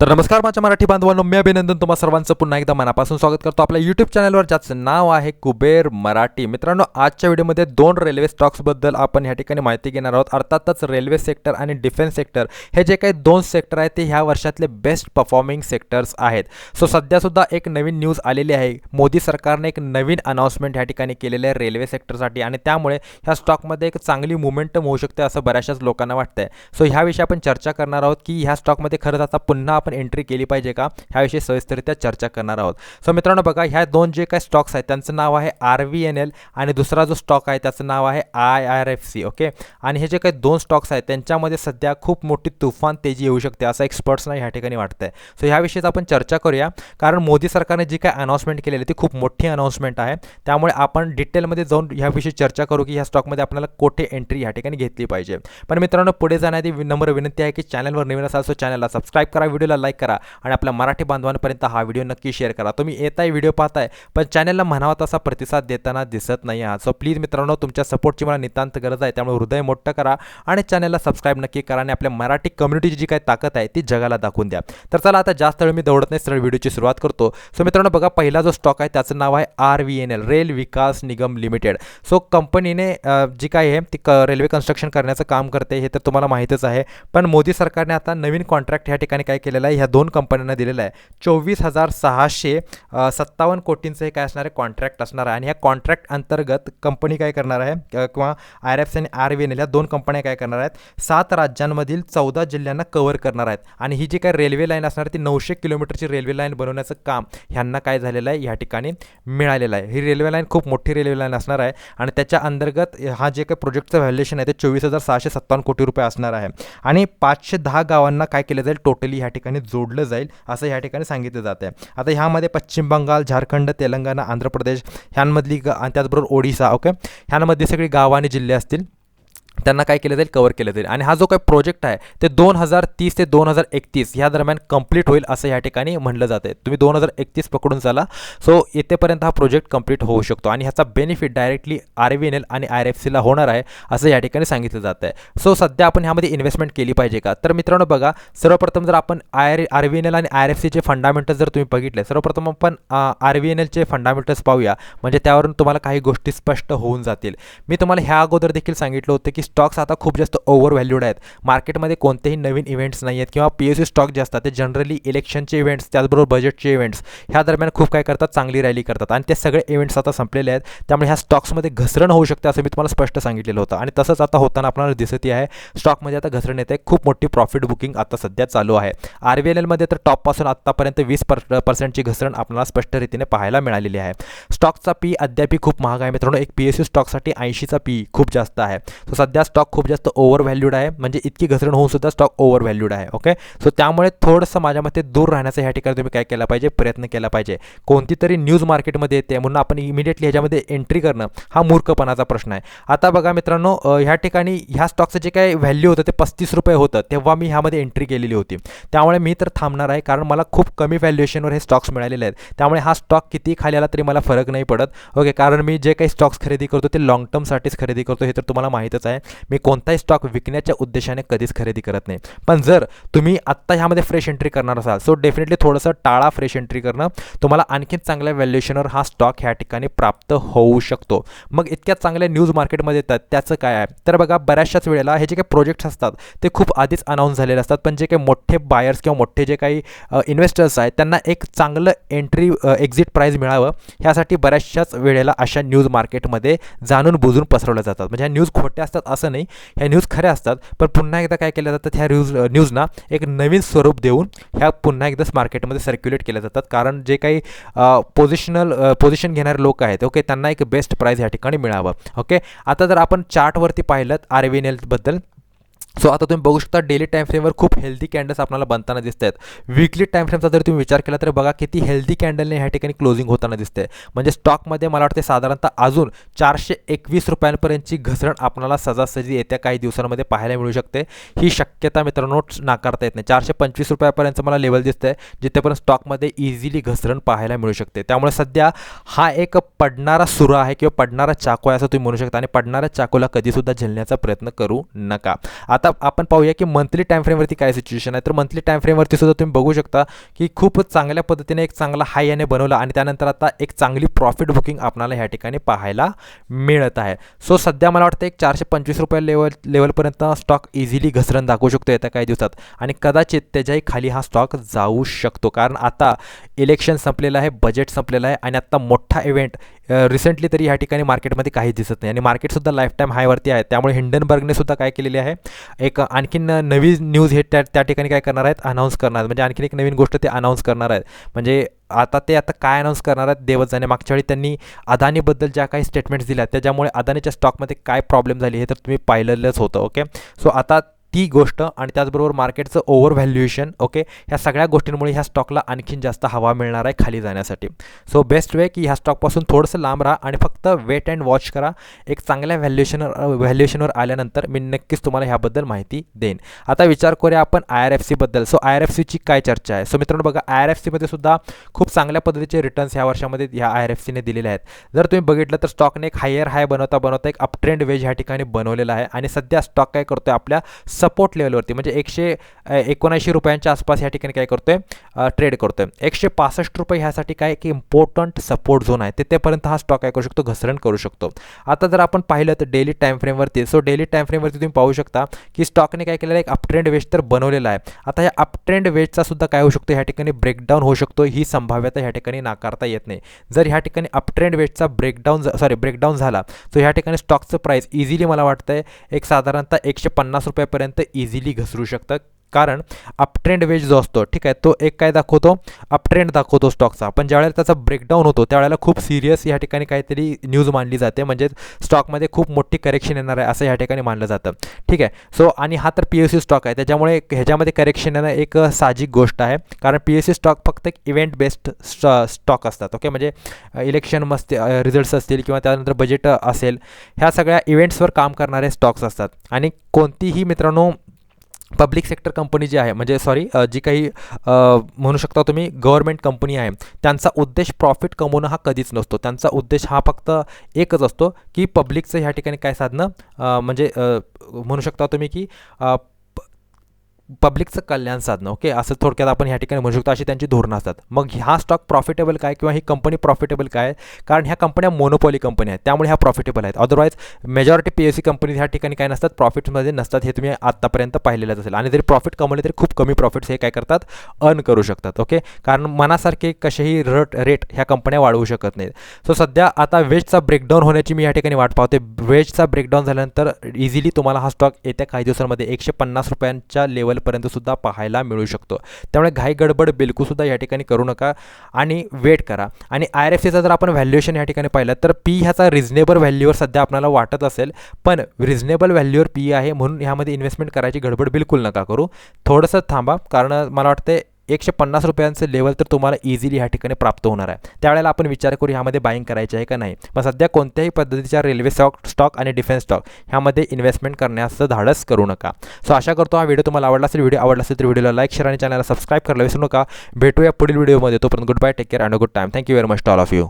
तर नमस्कार माझ्या मराठी बांधवांनो मी अभिनंदन तुम्हा सर्वांचं. पुन्हा एकदा मनापासून स्वागत करतो आपल्या यूट्यूब चॅनलवर ज्याचं नाव आहे कुबेर मराठी. मित्रांनो आजच्या व्हिडिओमध्ये दोन रेल्वे स्टॉक्सबद्दल आपण ह्या ठिकाणी माहिती घेणार आहोत. अर्थातच रेल्वे सेक्टर आणि डिफेन्स सेक्टर हे जे काही दोन सेक्टर आहेत ते ह्या वर्षातले बेस्ट परफॉर्मिंग सेक्टर्स आहेत. सो सध्यासुद्धा एक नवीन न्यूज आलेली आहे. मोदी सरकारने एक नवीन अनाऊन्समेंट ह्या ठिकाणी केलेलं आहे रेल्वे सेक्टरसाठी आणि त्यामुळे ह्या स्टॉकमध्ये एक चांगली मुवमेंटम होऊ शकते असं बऱ्याचशाच लोकांना वाटतंय. सो ह्याविषयी आपण चर्चा करणार आहोत की ह्या स्टॉकमध्ये खरंच आता पुन्हा आपण एंट्री केली पाहिजे का? ह्याविषयी सविस्तरित्या चर्चा करणार आहोत. सो मित्रांनो बघा ह्या दोन जे काही स्टॉक्स आहेत त्यांचं नाव आहे आर व्ही एन एल आणि दुसरा जो स्टॉक आहे त्याचं नाव आहे I R F C okay आणि हे जे काही दोन स्टॉक्स आहेत त्यांच्यामध्ये सध्या खूप मोठी तुफान तेजी येऊ शकते असं एक्सपर्ट्सना ह्या ठिकाणी वाटतं आहे सो ह्याविषयीच आपण चर्चा करूया. कारण मोदी सरकारने जी काय अनाऊन्समेंट केलेली आहे ती खूप मोठी अनाऊन्समेंट आहे. त्यामुळे आपण डिटेलमध्ये जाऊन ह्याविषयी चर्चा करू की ह्या स्टॉकमध्ये आपल्याला कोठे एंट्री ह्या ठिकाणी घेतली पाहिजे. पण मित्रांनो पुढे जाण्याआधी नंबर विनंती आहे की चॅनलवर नवीन असाल सो चॅनलला सबस्क्राईब करा. व्हिडिओला लाईक करा आणि आपल्या मराठी बांधवांपर्यंत हा व्हिडिओ नक्की शेअर करा. तुम्ही येताय व्हिडिओ पाहताय पण चॅनलला म्हणावा तसा प्रतिसाद देताना दिसत नाही आहात. सो प्लीज मित्रांनो तुमच्या सपोर्टची मला नितांत गरज आहे त्यामुळे हृदय मोठं करा आणि चॅनलला सबस्क्राईब नक्की करा आणि आपल्या मराठी कम्युनिटीची जी काही ताकद आहे ती जगाला दाखवून द्या. तर चला आता जास्त वेळ मी दौडत नाही सरळ व्हिडिओची सुरुवात करतो. सो मित्रांनो बघा पहिला जो स्टॉक आहे त्याचं नाव आहे R V N L rail Vikas Nigam limited so कंपनीने जी काय आहे ती क रेल्वे कन्स्ट्रक्शन करण्याचं काम करते हे तर तुम्हाला माहीतच आहे. पण मोदी सरकारने आता नवीन कॉन्ट्रॅक्ट ह्या ठिकाणी काय केलेलं आहे? ह्या दोन कंपन्यांना दिलेलं आहे. चोवीस हजार सहाशे सत्तावन्न कोटींचं हे काय असणार आहे? कॉन्ट्रॅक्ट असणार आहे. आणि ह्या कॉन्ट्रॅक्ट अंतर्गत कंपनी काय करणार आहे? किंवा आर एफ सी आणि आर व्ही एन एल या दोन कंपन्या काय करणार आहेत? सात राज्यांमधील चौदा जिल्ह्यांना कव्हर करणार आहेत. आणि ही जी काय रेल्वे लाईन असणार ती नऊशे किलोमीटरची रेल्वे लाईन बनवण्याचं काम ह्यांना काय झालेलं आहे? ह्या ठिकाणी मिळालेलं आहे. ही रेल्वे लाईन खूप मोठी रेल्वे लाईन असणार आहे. आणि त्याच्या अंतर्गत हा जे काही प्रोजेक्टचं व्हॅल्युएशन आहे ते चोवीस हजार सहाशे सत्तावन्न कोटी रुपये असणार आहे. आणि पाचशे दहा गावांना काय केलं जाईल? टोटली ह्या ठिकाणी जोडलं जाईल असं ह्या ठिकाणी सांगितलं जातं आहे. आता ह्यामध्ये पश्चिम बंगाल झारखंड तेलंगणा आंध्र प्रदेश ह्यांमधली ग आणि त्याचबरोबर ओडिसा ओके? ह्यांमधली सगळी गावं आणि जिल्हे असतील. त्यांना काय केलं जाईल? कवर केलं जाईल. आणि हा जो काही प्रोजेक्ट आहे ते दोन हजार तीस ते दोन हजार एकतीस ह्या दरम्यान कंप्लीट होईल असं या ठिकाणी म्हटलं जातं तुम्ही दोन हजार एकतीस पकडून चाला. सो येथेपर्यंत हा प्रोजेक्ट कंप्लीट होऊ शकतो. आणि ह्याचा benefit directly R V N L आणि आर एफ सीला होणार आहे असं या ठिकाणी सांगितलं जातं आहे. सो सध्या आपण ह्यामध्ये इन्व्हेस्टमेंट केली पाहिजे का? तर मित्रांनो बघा सर्वप्रथम जर आपण I R V N L आणि आर एफ सीचे फंडामेंटल्स जर तुम्ही बघितले सर्वप्रथम आपण आर व्ही एन एलचे फंडामेंटल्स पाहूया. म्हणजे त्यावरून तुम्हाला काही गोष्टी स्पष्ट होऊन जातील. मी तुम्हाला ह्या अगोदर देखील सांगितलं होतं की स्टॉक्स आता खूप जास्त ओव्हर व्हॅल्यूड आहेत. मार्केटमध्ये कोणतेही नवीन इव्हेंट्स नाही आहेत किंवा पी एस सी स्टॉक जे असतात ते जनरली इलेक्शनचे इव्हेंट्स त्याचबरोबर बजेटचे इव्हेंट्स ह्या दरम्यान खूप काय करतात? चांगली रॅली करतात. आणि ते सगळे इव्हेंट्स आता संपलेले आहेत. त्यामुळे ह्या स्टॉक्समध्ये घसरण होऊ शकते असं मी तुम्हाला स्पष्ट सांगितलेलं होतं. आणि तसंच आता होताना आपल्याला दिसत आहे स्टॉकमध्ये आता घसरण येते. खूप मोठी प्रॉफिट बुकिंग आता सध्या चालू आहे. आर व्ही एल एलमध्ये तर टॉपपासून आत्तापर्यंत वीस पर पर्सेंटची घसरण आपल्याला स्पष्ट रीतीने पाहायला मिळालेली आहे. स्टॉकचा पी अद्यापही खूप महाग आहे मित्रांनो. एक पी एस सी स्टॉकसाठी ऐंशीचा पी खूप जास्त आहे. सो सध्या स्टॉक खूप जास्त ओव्हर व्हॅल्यूड आहे. म्हणजे इतकी घसरण होऊन सुद्धा स्टॉक ओव्हर व्हॅल्यूड आहे. ओके सो त्यामुळे थोडंसं माझ्या मते दूर राहण्याचा ह्या ठिकाणी तुम्ही काय केला पाहिजे? प्रयत्न केला पाहिजे. कोणती तरी न्यूज मार्केटमध्ये येते म्हणून आपण इमिडिएटली ह्याच्यामध्ये एंट्री करणं हा मूर्खपणाचा प्रश्न आहे. आता बघा मित्रांनो ह्या ठिकाणी ह्या स्टॉकचं जे काही व्हॅल्यू होतं ते पस्तीस रुपये होतं. तेव्हा मी ह्यामध्ये एंट्री केलेली होती. त्यामुळे मी तर थांबणार आहे कारण मला खूप कमी व्हॅल्युएशनवर हे स्टॉक्स मिळालेले आहेत. त्यामुळे हा स्टॉक किती खाली आला तरी मला फरक नाही पडत. ओके कारण मी जे काही स्टॉक्स खरेदी करतो ते लॉंग टर्मसाठीच खरेदी करतो हे तर तुम्हाला माहीतच आहे. मी कोणताही स्टॉक विकण्याच्या उद्देशाने कधीच खरेदी करत नाही. पण जर तुम्ही आत्ता ह्यामध्ये फ्रेश एंट्री करणार असाल सो डेफिनेटली थोडंसं टाळा फ्रेश एंट्री करणं तुम्हाला आणखीन चांगल्या व्हॅल्युएशनवर हा स्टॉक ह्या ठिकाणी प्राप्त होऊ शकतो. मग इतक्या चांगल्या न्यूज मार्केटमध्ये येतात त्याचं काय आहे? तर बघा बऱ्याचशाच वेळेला हे जे काही प्रोजेक्ट्स असतात ते खूप आधीच अनाऊन्स झालेले असतात पण जे काही मोठे बायर्स किंवा मोठे जे काही इन्व्हेस्टर्स आहेत त्यांना एक चांगलं एंट्री एक्झिट प्राईज मिळावं ह्यासाठी बऱ्याचशाच वेळेला अशा न्यूज मार्केटमध्ये जाणून बुजून पसरवल्या जातात. म्हणजे ह्या न्यूज खोट्या असतात असं नाही. ह्या न्यूज खऱ्या असतात पण पुन्हा एकदा काय केल्या जातात ह्या न्यूज न्यूजना एक नवीन स्वरूप देऊन ह्या पुन्हा एकदाच मार्केटमध्ये सर्क्युलेट केल्या जातात. कारण जे काही पोझिशनल पोझिशन घेणारे लोक आहेत ओके त्यांना एक बेस्ट प्राईज ह्या ठिकाणी मिळावं. ओके आता जर आपण चार्टवरती पाहिलं आर व्ही एन एलबद्दल सो आता तुम्ही बघू शकता डेली टाईम फ्रेमवर खूप हेल्दी कॅन्डल्स आपल्याला बनताना दिसत आहेत वीकली टाईम फ्रेमचा जर तुम्ही विचार केला तर बघा किती हेल्दी कॅन्डलने ह्या ठिकाणी क्लोजिंग होताना दिसते म्हणजे स्टॉकमध्ये मला वाटते साधारणतः अजून चारशे एकवीस रुपयांपर्यंतची घसरण आपल्याला सजासजी येत्या काही दिवसांमध्ये पाहायला मिळू शकते. ही शक्यता मित्रांनो नाकारता येत नाही. चारशे पंचवीस रुपयापर्यंत मला लेवल दिसतंय जिथेपर्यंत स्टॉकमध्ये इझिली घसरण पाहायला मिळू शकते. त्यामुळे सध्या हा एक पडणारा सुरा आहे किंवा पडणारा चाकू आहे असं तुम्ही म्हणू शकता. आणि पडणाऱ्या चाकूला कधीसुद्धा झेलण्याचा प्रयत्न करू नका. आता आता आपण पाहूया की मंथली टाईम फ्रेमवरती काय सिच्युएशन आहे. तर मंथली टाईम फ्रेमवरती सुद्धा तुम्ही बघू शकता की खूप चांगल्या पद्धतीने एक चांगला हाय याने बनवला आणि त्यानंतर आता एक चांगली प्रॉफिट बुकिंग आपल्याला ह्या ठिकाणी पाहायला मिळत आहे. सो सध्या मला वाटतं एक चारशे पंचवीस रुपये लेवल लेवलपर्यंत स्टॉक इझिली घसरण दाखवू शकतो येत्या काही दिवसात. आणि कदाचित त्याच्याही खाली हा स्टॉक जाऊ शकतो. कारण आता इलेक्शन संपलेलं आहे बजेट संपलेलं आहे आणि आत्ता मोठा इव्हेंट रिसेंटली तरी ह्या ठिकाणी मार्केटमध्ये काहीच दिसत नाही. आणि मार्केटसुद्धा लाईफ टाईम हायवरती आहे. त्यामुळे हिंडनबर्गने सुद्धा काय केलेली आहे? एक आणखीन नवी न्यूज हे त्या त्या ठिकाणी काय करणार आहेत? अनाऊन्स करणार आहेत. म्हणजे आणखीन एक नवीन गोष्ट ते अनाऊन्स करणार आहेत. म्हणजे आता ते आता काय अनाऊन्स करणार आहेत? देवत जाणे मागच्या वेळी त्यांनी अदानीबद्दल ज्या काही स्टेटमेंट्स दिल्या त्याच्यामुळे अदानीच्या स्टॉकमध्ये काय प्रॉब्लेम झाली हे तर तुम्ही पाहिलेलंच होतं ओके सो आता ती गोष्ट आणि त्याचबरोबर मार्केटचं ओव्हर व्हॅल्युएशन ओके ह्या सगळ्या गोष्टींमुळे ह्या स्टॉकला आणखीन जास्त हवा मिळणार आहे खाली जाण्यासाठी. सो बेस्ट वे की ह्या स्टॉकपासून थोडंसं लांब राहा आणि फक्त वेट अँड वॉच करा. एक चांगल्या व्हॅल्युएशन व्हॅल्युएशनवर आल्यानंतर मी नक्कीच तुम्हाला ह्याबद्दल माहिती देईन. आता विचार करूया आपण आय आर एफ सीबद्दल सो आय आर एफ सीची काय चर्चा आहे? सो मित्रांनो बघा आय आर एफ सीमध्ये सुद्धा खूप चांगल्या पद्धतीचे रिटर्न्स ह्या वर्षामध्ये ह्या आय आर एफ सीने दिलेले आहेत. जर तुम्ही बघितलं तर स्टॉकने एक हायर हाय बनवता बनवता एक अपट्रेंड वेज ह्या ठिकाणी बनवलेला आहे. आणि सध्या स्टॉक काय करतो आहे आपल्या सपोर्ट लेवलवरती म्हणजे एकशे एकोणऐंशी रुपयांच्या आसपास या ठिकाणी काय करतोय? ट्रेड करतोय. एकशे पासष्ट रुपये ह्यासाठी काय की इम्पॉर्टंट सपोर्ट झोन आहे. तिथेपर्यंत हा स्टॉक काय करू शकतो? घसरण करू शकतो. आता जर आपण पाहिलं तर डेली टाईम फ्रेमवरती सो डेली टाईम फ्रेमवरती तुम्ही पाहू शकता की स्टॉकने काय केलेलं आहे? एक अपट्रेंड वेज तर बनवलेला आहे. आता या अपट्रेंड वेजचा सुद्धा काय होऊ शकतो? ह्या ठिकाणी ब्रेकडाऊन होऊ शकतो. ही संभाव्यता ह्या ठिकाणी नाकारता येत नाही. जर ह्या ठिकाणी अपट्रेंड वेजचा ब्रेकडाऊन सॉरी ब्रेकडाऊन झाला तर ह्या ठिकाणी स्टॉकचं प्राईस इझिली मला वाटतं आहे एक साधारणतः एकशे पन्नास रुपयापर्यंत पर्यंत इझिली घसरू शकतात. कारण अपट्रेंड वेज जो असतो ठीक आहे तो एक काय दाखवतो? अपट्रेंड दाखवतो स्टॉकचा पण ज्यावेळेला त्याचा ब्रेकडाऊन होतो त्यावेळेला खूप सिरियस या ठिकाणी काहीतरी न्यूज मानली जाते. म्हणजे स्टॉकमध्ये खूप मोठी करेक्शन येणार आहे असं ह्या ठिकाणी मानलं जातं. ठीक आहे. सो आणि हा तर पी एस सी स्टॉक आहे. त्याच्यामुळे ह्याच्यामध्ये करेक्शन येणं एक साहजिक गोष्ट आहे. कारण पी एस सी स्टॉक फक्त एक इव्हेंट बेस्ड स्टॉक असतात. ओके म्हणजे इलेक्शन मस्त रिझल्ट्स असतील किंवा त्यानंतर बजेट असेल ह्या सगळ्या इव्हेंट्सवर काम करणारे स्टॉक्स असतात. आणि कोणतीही मित्रांनो पब्लिक सेक्टर कंपनी जी आहे म्हणजे सॉरी जी काही म्हणू शकता तुम्ही गव्हर्मेंट कंपनी आहे त्यांचा उद्देश प्रॉफिट कमवणं हा कधीच नसतो. त्यांचा उद्देश हा फक्त एकच असतो की पब्लिकचं ह्या ठिकाणी काय साधणं म्हणजे म्हणू शकता तुम्ही की पब्लिकचं कल्याण साधणं ओके असं थोडक्यात आपण ह्या ठिकाणी म्हणू शकतो अशी त्यांची धोरणं असतात. मग हा स्टॉक प्रॉफिटेबल काय किंवा ही कंपनी प्रॉफिटेबल काय? कारण ह्या कंपन्या मोनोपॉली कंपनी आहेत त्यामुळे ह्या प्रॉफिटेबल आहेत. Otherwise majority P S C company ह्या ठिकाणी काय नसतात प्रॉफिटमध्ये नसतात हे तुम्ही आत्तापर्यंत पाहिलेलंच असेल. आणि जरी प्रॉफिट कमवले तरी खूप कमी प्रॉफिट्स हे काय करतात? अर्न करू शकतात ओके कारण मनासारखे कसेही रट रेट ह्या कंपन्या वाढवू शकत नाहीत. सो सध्या आता वेजचा ब्रेकडाऊन होण्याची मी या ठिकाणी वाट पाहते वेजचा ब्रेकडाऊन झाल्यानंतर इझिली तुम्हाला हा स्टॉक येत्या काही दिवसांमध्ये एकशे पन्नास रुपयांच्या लेवल सुद्धा पाहायला मिळू शकतो. त्यामुळे घाई गडबड बिलकुलसुद्धा या ठिकाणी करू नका आणि वेट करा. आणि आय आर एफ सीचा जर आपण व्हॅल्युएशन या ठिकाणी पाहिलं तर पी ह्याचा रिजनेबल व्हॅल्यूवर सध्या आपल्याला वाटत असेल. पण रिजनेबल व्हॅल्यूवर पी आहे म्हणून ह्यामध्ये इन्व्हेस्टमेंट करायची गडबड बिलकुल नका करू. थोडंसं थांबा कारण मला वाटतं एकशे पन्नास रुपयांचं लेवल तर तुम्हाला इझिली ह्या ठिकाणी प्राप्त होणार आहे. त्यावेळेला आपण विचार करू ह्यामध्ये बाईंग करायचे आहे का नाही. पण सध्या कोणत्याही पद्धतीच्या रेल्वे स्टॉक स्टॉक आणि डिफेन्स स्टॉक ह्यामध्ये इन्व्हेस्टमेंट करण्याचं धाडस करू नका. सो आशा करतो हा व्हिडिओ तुम्हाला आवडला असेल. व्हिडिओ आवडला असेल तर व्हिडिओला लाईक शेअर आणि चॅनलला सबस्क्राईब करायला विसरू नका. भेटूया पुढील व्हिडिओमध्ये तोपर्यंत good bye take care and good time thank you very much all of you